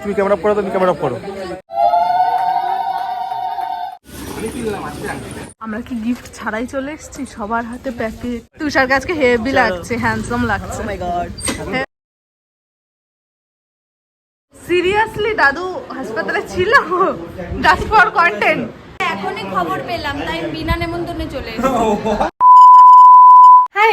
তুমি ক্যামেরা করো তুমি ক্যামেরা করো। আমরা কি গিফট ছাড়াই চলে এসেছি? সবার হাতে প্যাকেট তুষার আজকে হেভি লাগছে হ্যান্ডসাম লাগছে। Oh মাই গড সিরিয়াসলি দাদু হাসপাতালে ছিল? জাস্ট ফর কন্টেন্ট এখনই খবর পেলাম তাই বিনা নেমন্তন্নে চলে এসেছি।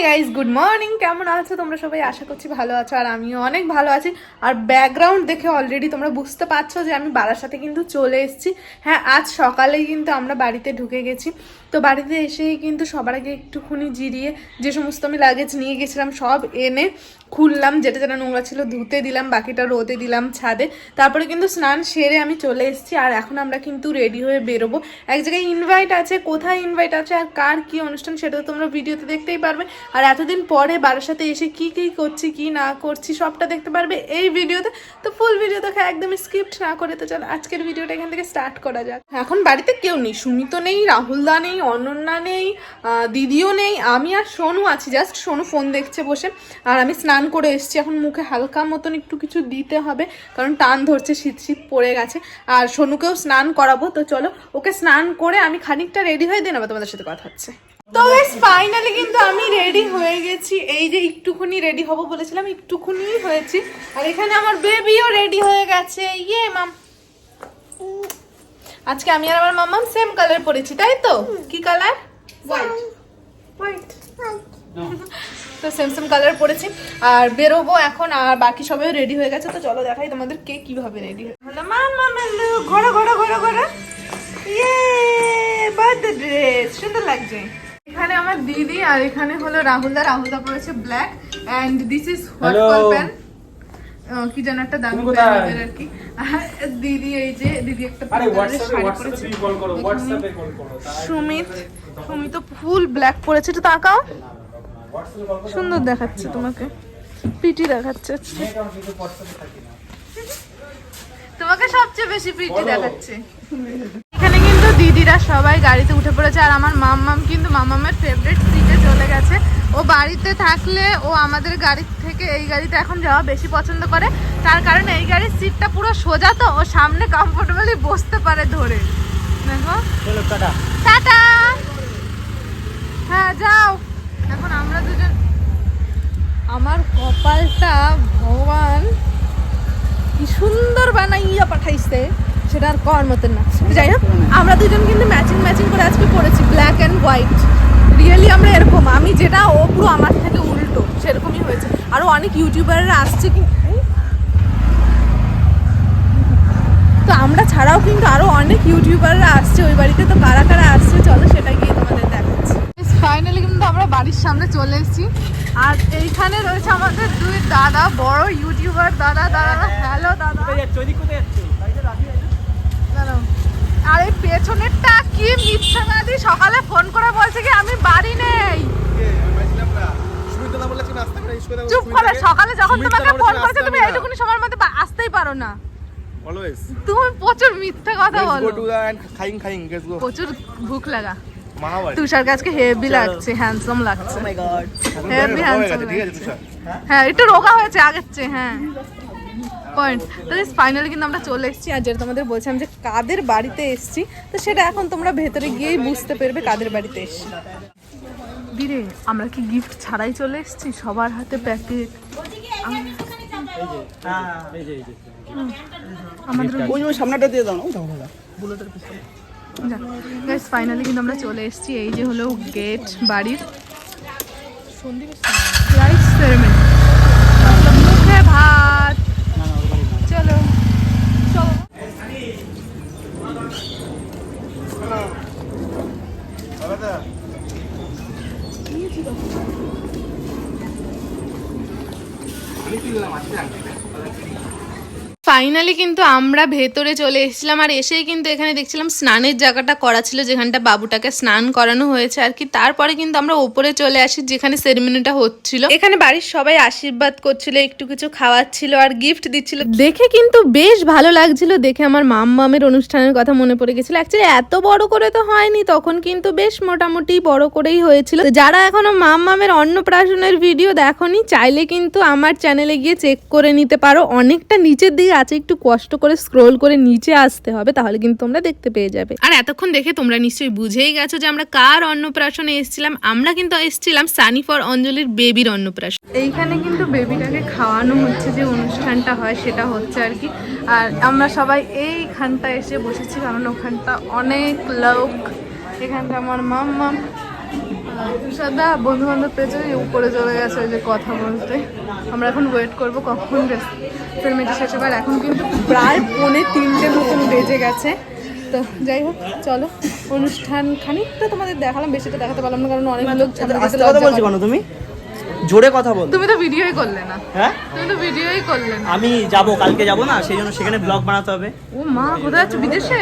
গাইস গুড মর্নিং কেমন আছো? তোমরা সবাই আশা করছি ভালো আছো আর আমিও অনেক ভালো আছি। আর ব্যাকগ্রাউন্ড দেখে অলরেডি তোমরা বুঝতে পারছ যে আমি বাড়ার সাথে কিন্তু চলে এসেছি। হ্যাঁ আজ সকালেই কিন্তু আমরা বাড়িতে ঢুকে গেছি। তো বাড়িতে এসেই কিন্তু সবার আগে একটুখানি জিরিয়ে যে সমস্ত আমি লাগেজ নিয়ে গেছিলাম সব এনে খুললাম, যেটা যেটা নোংরা ছিল, ধুতে দিলাম, বাকিটা রোদে দিলাম ছাদে। তারপরে কিন্তু স্নান সেরে আমি চলে এসেছি, আর এখন আমরা কিন্তু রেডি হয়ে বেরোবো। এক জায়গায় ইনভাইট আছে, কোথায় ইনভাইট আছে, আর কার কি অনুষ্ঠান সেটা তোমরা ভিডিওতে দেখতেই পারবে। আর এতদিন পরে বারার সাথে এসে কি কি করছি, কি না করছি, সবটা দেখতে পারবে এই ভিডিওতে। তো ফুল ভিডিও দেখে একদমই স্কিপ্ট না করে তো চল, আজকের ভিডিওটা এখান থেকে স্টার্ট করা যাক। এখন বাড়িতে কেউ নেই, সুমিত নেই রাহুলদা নেই, অনন্যা নেই দিদিও নেই, আমি আর সোনু আছি জাস্ট সোনু ফোন দেখছে বসে, আর আমি স্নান করে এসেছি। এখন মুখে হালকা মতন একটু কিছু দিতে হবে কারণ টান ধরছে শীত শীত পড়ে গেছে। আর সোনুকেও স্নান করাবো তো চলো ওকে স্নান করে আমি খানিকটা রেডি হয়ে দিন আবার তোমাদের সাথে কথা হচ্ছে। তো বেশ ফাইনালি কিন্তু আমি রেডি হয়ে গেছি। এই যে একটুখানি রেডি হব বলেছিলাম একটুখানি হয়েছি। আর এখানে আমার বেবিও রেডি হয়ে গেছে। ইয়ে মাম। আজকে আমি আর আমার মাম্মাম সেম কালার পরেছি তাই তো? কি কালার হোয়াইট হোয়াইট তো সেম সেম কালার পরেছি। আর বেরোবো এখন আর বাকি সবাই রেডি হয়ে গেছে তো চলো দেখাই তোমাদের কে কীভাবে রেডি হলো মাম্মা মেলু ঘোড়া ঘোড়া ঘোড়া ঘোড়া ইয়ে বার্থডে ড্রেস সুন্দর লাগছে। এখানে আমার দিদি আর এখানে হলো রাহুলদা রাহুলদা পরেছে black and this is what Hello. কলপেন কি যেন একটা দামি প্যান্টের আর কি। দিদি এই যে দিদি একটা আরে হোয়াটসঅ্যাপে শাড়ি হোয়াটসঅ্যাপে কল করো হোয়াটসঅ্যাপে কল করো সুমিত সুমিত তো ফুল ব্ল্যাক পরেছে তো তাকাও। কল সুন্দর দেখাচ্ছে তোমাকে। পিটি দেখাচ্ছে তোমাকে সবচেয়ে বেশি পিটি দেখাচ্ছে। এখানে কিন্তু দিদিরা সবাই গাড়িতে উঠে পড়েছে আর আমার মাম্মাম কিন্তু মাম্মামের ফেভারিট সিটে চলে গেছে। ও বাড়িতে থাকলে ও আমাদের গাড়ি থেকে এই গাড়িতে এখন যাওয়া বেশি পছন্দ করে। তার কারণে এই গাড়ির সিটটা পুরো সোজা তো ও সামনে কমফোর্টেবলি বসতে পারে ধরে। দেখো। টাটা! হ্যাঁ যাও। আমরা দুজন আমার কপালটা ভগবান কি সুন্দর বানাইয়া পাঠাইছে, সেটা আর কর মতন না। যাই হোক, আমরা দুজন কিন্তু ম্যাচিং ম্যাচিং করে আজকে পড়েছি ব্ল্যাক অ্যান্ড হোয়াইট রিয়েলি আমরা এরকম, আমি যেটা ও পুরো আমার থেকে উল্টো, সেরকমই হয়েছে। আরও অনেক ইউটিউবাররা আসছে কি তো আমরা ছাড়াও কিন্তু আরও অনেক ইউটিউবাররা আসছে ওই বাড়িতে, তো কারা কারা আসছে, চলো সেটা গিয়ে তোমাদের ফাইনালি কিন্তু আমরা বাড়ির সামনে চলে এসেছি। আর এইখানে রয়েছে আমাদের দুই দাদা বড় ইউটিউবার দাদা দাদা হ্যালো দাদা। যাচ্ছ? ওইদিক কোথায় যাচ্ছ? দাঁড়াও। আর এই পেছনেরটা কি মিথ্যা বাদি সকালে ফোন করে বলছে কি আমি বাড়ি নেই। চুপ করে সকালে যখন তোমাকে ফোন করেছে তুমি এইটুকুনি সময়ের মধ্যে আসতেই পারো না। অলওয়েজ তুমি প্রচুর মিথ্যা কথা বলো। টু দ্য এন্ড খাইং খাইং প্রচুর ভুক লাগা। তুষার আজকে হেভি লাগছে হ্যান্ডসাম লাগছে। Oh. হেভি হ্যান্ডসাম ঠিক আছে তুষার। হ্যাঁ একটু রোগা হয়েছে আগের চেয়ে হ্যাঁ। পয়েন্ট তো ফাইনালি কিন্তু আমরা চলে এসেছি আর যেটা তোমাদের বলছিলাম যে কাদের বাড়িতে এসেছি তো সেটা এখন তোমরা ভেতরে গিয়েই বুঝতে পারবে কাদের বাড়িতে এসেছি। দিরে আমরা কি গিফট ছাড়াই চলে এসেছি? সবার হাতে প্যাকেট আমাদের ওই সামনেটা দিয়ে দাও দাও গাইস ফাইনালি কিন্তু আমরা চলে এসেছি, এই যে হলো গেট বাড়ির। রাইস সেরেমনি মুখে ভাত। চলো। ফাইনালি কিন্তু আমরা ভেতরে চলে এসেছিলাম আর এসেই কিন্তু এখানে দেখছিলাম স্নানের জায়গাটা করা ছিল, যেখানটা বাবুটাকে স্নান করানো হয়েছে আর কি। তারপরে কিন্তু আমরা ওপরে চলে আসি, যেখানে সেরেমনিটা হচ্ছিল। এখানে বাড়ির সবাই আশীর্বাদ করছিল, একটু কিছু খাওয়াচ্ছিল আর গিফট দিচ্ছিল। দেখে কিন্তু বেশ ভালো লাগছিল, দেখে আমার মাম্মামের অনুষ্ঠানের কথা মনে পড়ে গেছিল। অ্যাকচুয়ালি এত বড় করে তো হয়নি, তখন কিন্তু বেশ মোটামুটি বড় করেই হয়েছিল। যারা এখনও মাম্মামের অন্নপ্রাশনের ভিডিও দেখনি, চাইলে কিন্তু আমার চ্যানেলে গিয়ে চেক করে নিতে পারো। অনেকটা নিচের দিকে আছে একটু কষ্ট করে স্ক্রোল করে নিচে আসতে হবে তাহলে কিন্তু তোমরা দেখতে পেয়ে যাবে। আর এতক্ষণ দেখে তোমরা নিশ্চয়ই বুঝেই গেছো যে আমরা কার অন্নপ্রাশনে এসেছিলাম। আমরা কিন্তু এসেছিলাম সানি ফর অঞ্জলির বেবির অন্নপ্রাশন। এইখানে কিন্তু বেবিটাকে খাওয়ানো হচ্ছে যে অনুষ্ঠানটা হয় সেটা হচ্ছে আর কি। আর আমরা সবাই এইখানটা এসে বসেছি কারণ ওখানটা অনেক লোক। এখানটা আমার মাম মাম সাদা বন্ধু বান্ধব পেয়েছে উপরে চলে গেছে ওই যে কথা বলতে। আমরা এখন ওয়েট করব কখন ফিল্মটি শেষ হবে। এখন কিন্তু প্রায় পৌনে তিনটে মতন বেজে গেছে। তো যাই হোক চলো। অনুষ্ঠান খানিকটা তোমাদের দেখালাম বেশিটা দেখাতে পারলাম না কারণ অনেক লোক তুমি? জোরে কথা বল। তুমি তো ভিডিওই করলে না। হ্যাঁ? তুমি তো ভিডিওই করলে না। আমি যাব কালকে যাব না সেই জন্য সেখানে ব্লগ বানাতে হবে। ও মা কোথায় যাচ্ছ? বিদেশে?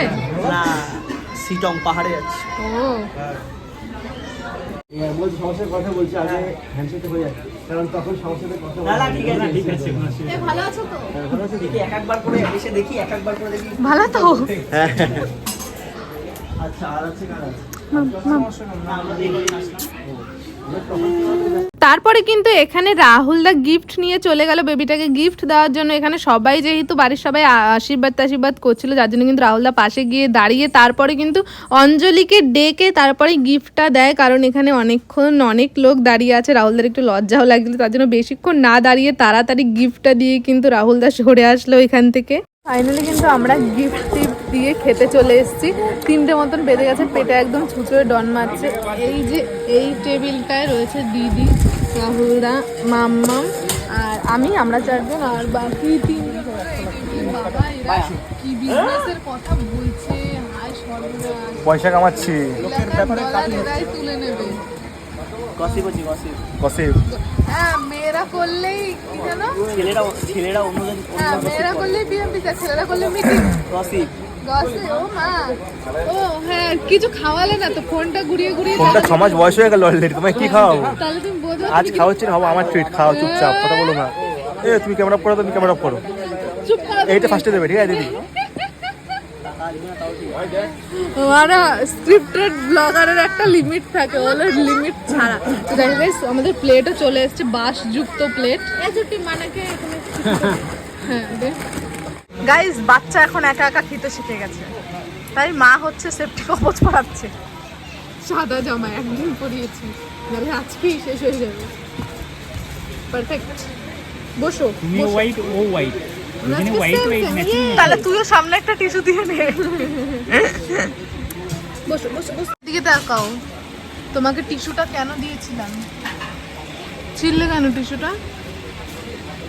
না সিটং পাহাড়ে যাচ্ছি। ও। সমস্যার কথা বলছি আগে হ্যান্ডশেকটা হয়ে যাচ্ছে কারণ তখন সমস্যাটা কথা না না ঠিক আছে ঠিক আছে। ভালো আছো তো? ভালো আছি দেখি এক একবার করে এসে দেখি এক একবার করে দেখি। ভালো তো। আচ্ছা আর আছে কার? আছে তারপরে কিন্তু এখানে রাহুল দা গিফট নিয়ে চলে গেল বেবিটাকে গিফট দেওয়ার জন্য। এখানে সবাই যেহেতু বাড়ির সবাই আশীর্বাদ টাশীর্বাদ করছিল, যার জন্য কিন্তু রাহুল দা পাশে গিয়ে দাঁড়িয়ে তারপরে কিন্তু অঞ্জলিকে ডেকে তারপরে গিফটটা দেয়, কারণ এখানে অনেকক্ষণ অনেক লোক দাঁড়িয়ে আছে। রাহুল রাহুলদার একটু লজ্জাও লাগছিল, তার জন্য বেশিক্ষণ না দাঁড়িয়ে তাড়াতাড়ি গিফটটা দিয়ে কিন্তু রাহুল দা সরে আসলো এখান থেকে। ফাইনালি কিন্তু আমরা গিফট টিফট দিয়ে খেতে চলে এসেছি। তিনটে মতন বেঁধে গেছে পেটে একদম ছুঁচোয় ডন মারছে। এই যে এই টেবিলটায় রয়েছে দিদি রাহুলদা মাম্মাম আর আমি আমরা চারজন আর বাকি তিন বাবা এরা কি বিজনেসের কথা বলছে? হায় সর্বনাশ। পয়সা কামাচ্ছি। তুলে নেবে। গসিপ হচ্ছে হ্যাঁ মেয়েরা করলেই কি যেন? ছেলেরা ছেলেরা অন্যদের হ্যাঁ মেয়েরা করলেই বিএমপি ছেলেরা করলে মিটিং গসিপ ও হ্যাঁ কিছু খাওয়ালে না তো ফোনটা ঘুরিয়ে ঘুরিয়ে ফোনটা ছ মাস বয়স হয়ে গেল অলরেডি তোমায় কি খাওয়াবো? তাহলে তুমি বোঝো আজ খাওয়াচ্ছি না বাবা আমার ট্রিট খাও চুপচাপ কথা বলো না। এ তুমি ক্যামেরা করো তুমি ক্যামেরা করো। চুপ এইটা। ফার্স্টে দেবে ঠিক আছে দিদি? আমারা স্ক্রিপ্টেড ব্লগারের একটা লিমিট থাকে ওগুলো লিমিট ছাড়া। তো দেখো guys, আমাদের প্লেটও চলে এসেছে বাঁশ যুক্ত প্লেট হ্যাঁ গাইস বাচ্চা এখন একা একা খেতে শিখে গেছে। তাই মা হচ্ছে সেফটি কবচ পড়াচ্ছে সাদা জামা একদিন পরিয়েছি নাহলে আজকেই শেষ হয়ে যাবে। পারফেক্ট বসো তুমি হোয়াইট ও হোয়াইট তাহলে তুইও সামনে একটা টিস্যু দিয়ে নে। বসো বসো বসো। দিকে তাকাও। তোমাকে টিস্যুটা কেন দিয়েছিলাম? ছিললে কেন টিস্যুটা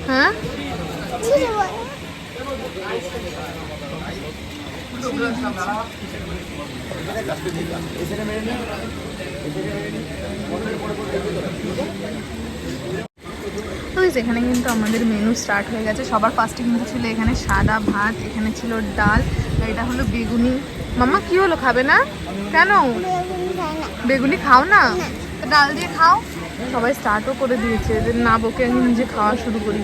হ্যাঁ? তো guys, এখানে কিন্তু আমাদের মেনু স্টার্ট হয়ে গেছে। সবার ফার্স্টে কিন্তু ছিল এখানে সাদা ভাত এখানে ছিল ডাল এটা হলো বেগুনি। মাম্মা কি হলো? খাবে না? কেন? বেগুনি খাও না? ডাল দিয়ে খাও। সবাই স্টার্টও করে দিয়েছে, যে না, বকে আমি নিজে খাওয়া শুরু করি।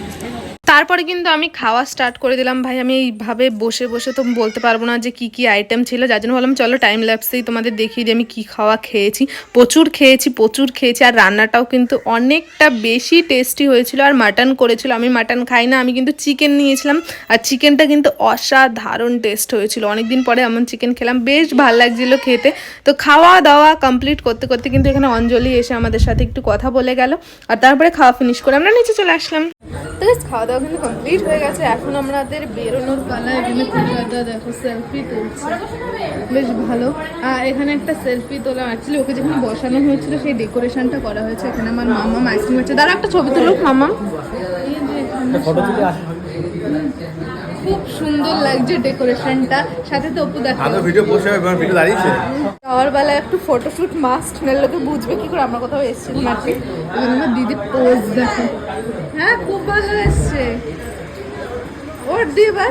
তারপরে কিন্তু আমি খাওয়া স্টার্ট করে দিলাম। ভাই, আমি এইভাবে বসে বসে তো বলতে পারব না যে কি কি আইটেম ছিল। যার জন্য বললাম চলো টাইম ল্যাপসেই তোমাদের দেখিয়ে দিই, আমি কি খাওয়া খেয়েছি। প্রচুর খেয়েছি প্রচুর খেয়েছি। আর রান্নাটাও কিন্তু অনেকটা বেশি টেস্টি হয়েছিল আর মাটন করেছিল। আমি মাটন খাই না, আমি কিন্তু চিকেন নিয়েছিলাম। আর চিকেনটা কিন্তু অসাধারণ টেস্ট হয়েছিল। অনেকদিন পরে এমন চিকেন খেলাম, বেশ ভালো লাগছিল খেতে। তো খাওয়া দাওয়া কমপ্লিট করতে করতে কিন্তু এখানে অঞ্জলি এসে আমাদের সাথে একটু কথা বলে গেল। আর তারপরে খাওয়া ফিনিশ করে আমরা নিচে চলে আসলাম। তো খাওয়া দাওয়া কিন্তু কমপ্লিট হয়ে গেছে। এখন আমাদের বেরোনোর পালা এখানে পূজাটা দেখো সেলফি তুলছে। বেশ ভালো। আর এখানে একটা সেলফি তোলা অ্যাকচুয়ালি ওকে যখন বসানো হয়েছিল সেই ডেকোরেশনটা করা হয়েছে। এখানে আমার মামা আইসক্রিম হচ্ছে দাঁড়া একটা ছবি তুলুক মামা। এই যে এখানে খুব সুন্দর লাগছে ডেকোরেশনটা। সাথে তো অপু দেখো আমি ভিডিও বসে ভিডিও দাঁড়িয়েছে। যাওয়ার বেলায় একটু ফটোশুট মাস্ট না লোকে বুঝবে কি করে আমরা কোথাও এসেছিলাম আর কি আমার দিদি পোজ দেখো। হ্যাঁ খুব ভালো এসছে। ওর দি এবার।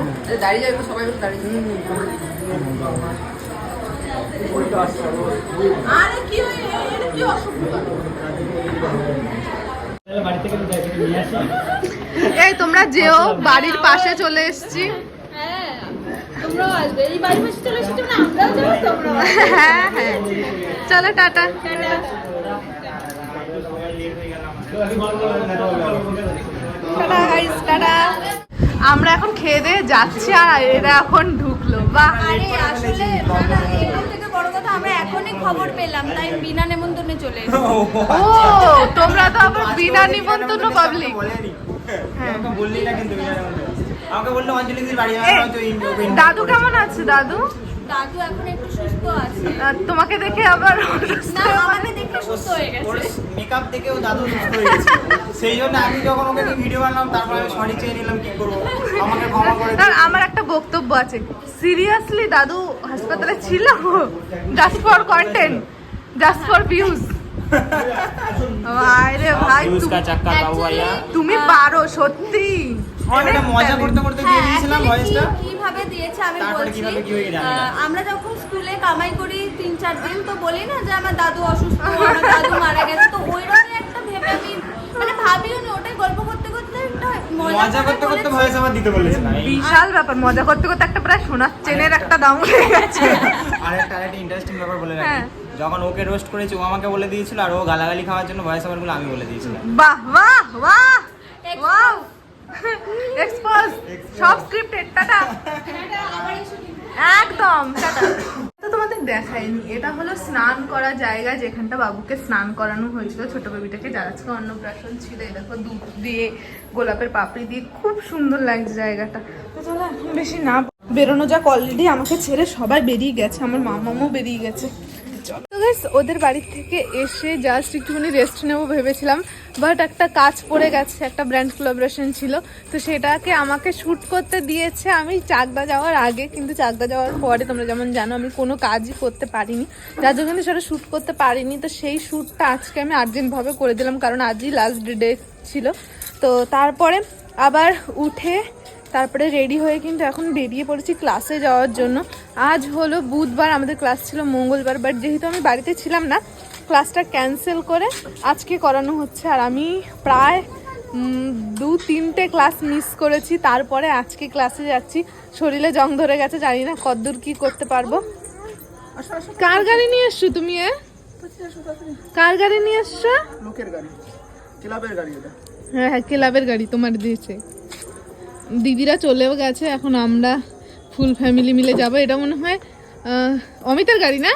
আরে কি হয় এটা কি অসুবিধা বাড়ি থেকে যাই নিয়ে আসি? এই তোমরা যেও বাড়ির পাশে চলে এসেছি। হ্যাঁ তোমরাও আসবে। এই বাড়ি পাশে চলে এসেছ না আমরাও যাব তোমরাও হ্যাঁ হ্যাঁ। চলো টাটা। আমরা এখন খেয়ে দিয়ে যাচ্ছি আর এরা এখন ঢুকলো। বাহ। আরে আসলে বড় কথা আমরা এখনই খবর পেলাম তাই বিনা নেমন্তন্নে চলে ও তোমরা তো আবার বিনা নিমন্ত্রণ পাবলিক। আমাকে বললি না কিন্তু আমাকে। বলল অঞ্জলি বাড়ি দাদু কেমন আছে দাদু? দাদু এখন একটু সুস্থ আছে। আর তোমাকে দেখে আবার না আমাকে দেখে সুস্থ হয়ে গেছে। মেকআপ দেখেও দাদু সুস্থ হয়ে গেছে। সেই জন্য আমি যখন ওকে ভিডিও বানালাম তারপর আমি সরি চেয়ে নিলাম কি করব? আমাকে ক্ষমা করে না, আমার একটা বক্তব্য আছে। সিরিয়াসলি দাদু হাসপাতালে ছিল? Just for content just for views আরে ভাই তুমি হ্যাঁ। সত্যি। হ্যাঁ, অনেক মজা করতে করতে দিয়ে হ্যাঁ, দিয়েছিলাম ভয়েসটা কীভাবে দিয়েছে আমি বলছি আমরা যখন স্কুলে কামাই করি তিন চার দিন তো বলি না যে আমার দাদু অসুস্থ আমার দাদু মারা গেছে তো ওই একটা ভেবে আমি মানে ভাবিও না ওটাই গল্প করতে মজা করতে করতে ভয়েস আমার দিতে বলেছিলাম বিশাল ব্যাপার মজা করতে করতে একটা প্রায় সোনার চেনের একটা দাম হয়ে গেছে। আরেকটা আরেকটা ইন্টারেস্টিং ব্যাপার বলে রাখি। হ্যাঁ। যখন ওকে রোস্ট করেছি ও আমাকে বলে দিয়েছিল আর ও গালাগালি খাওয়ার জন্য ভয়েস আমার আমি বলে দিয়েছিলাম। বাহ বাহ বাহ. ওয়াও এক্সপোজ সব স্ক্রিপ্টেড টাটা। একদম তো তোমাদের দেখায়নি এটা হলো স্নান করা জায়গা যেখানটা বাবুকে স্নান করানো হয়েছিল, ছোট বেবিটাকে যার আজকে অন্নপ্রাশন ছিল দেখো দুধ দিয়ে, গোলাপের পাপড়ি দিয়ে, খুব সুন্দর লাগছে জায়গাটা। তো চলো এখন বেশি না, বেরোনো যাক অলরেডি আমাকে ছেড়ে সবাই বেরিয়ে গেছে, আমার মামামও বেরিয়ে গেছে। তো guys, ওদের বাড়ির থেকে এসে জাস্ট একটুখানি রেস্ট নেব ভেবেছিলাম বাট একটা কাজ পড়ে গেছে একটা ব্র্যান্ড কোলাবোরেশন ছিল তো সেটাকে আমাকে শ্যুট করতে দিয়েছে আমি চাকদা যাওয়ার আগে কিন্তু চাকদা যাওয়ার পরে তোমরা যেমন জানো আমি কোনো কাজই করতে পারিনি। যার জন্য সেটা শ্যুট করতে পারিনি তো সেই শ্যুটটা আজকে আমি আর্জেন্টভাবে করে দিলাম কারণ আজই লাস্ট ডে ছিল। তো তারপরে আবার উঠে তারপরে রেডি হয়ে কিন্তু এখন বেরিয়ে পড়েছি ক্লাসে যাওয়ার জন্য। আজ হলো বুধবার আমাদের ক্লাস ছিল মঙ্গলবার বাট যেহেতু আমি বাড়িতে ছিলাম না ক্লাসটা ক্যান্সেল করে আজকে করানো হচ্ছে। আর আমি প্রায় দু তিনটে ক্লাস মিস করেছি তারপরে আজকে ক্লাসে যাচ্ছি। শরীরে জং ধরে গেছে জানি না কতদূর কি করতে পারব। কার গাড়ি নিয়ে এসছো তুমি এ? কার গাড়ি নিয়ে এসছো? লোকের গাড়ি ক্লাবের গাড়ি হ্যাঁ হ্যাঁ ক্লাবের গাড়ি তোমার দিয়েছে। দিদিরা চলেও গেছে, এখন আমরা ফুল ফ্যামিলি মিলে যাব। এটা মনে হয় অমিতার গাড়ি না?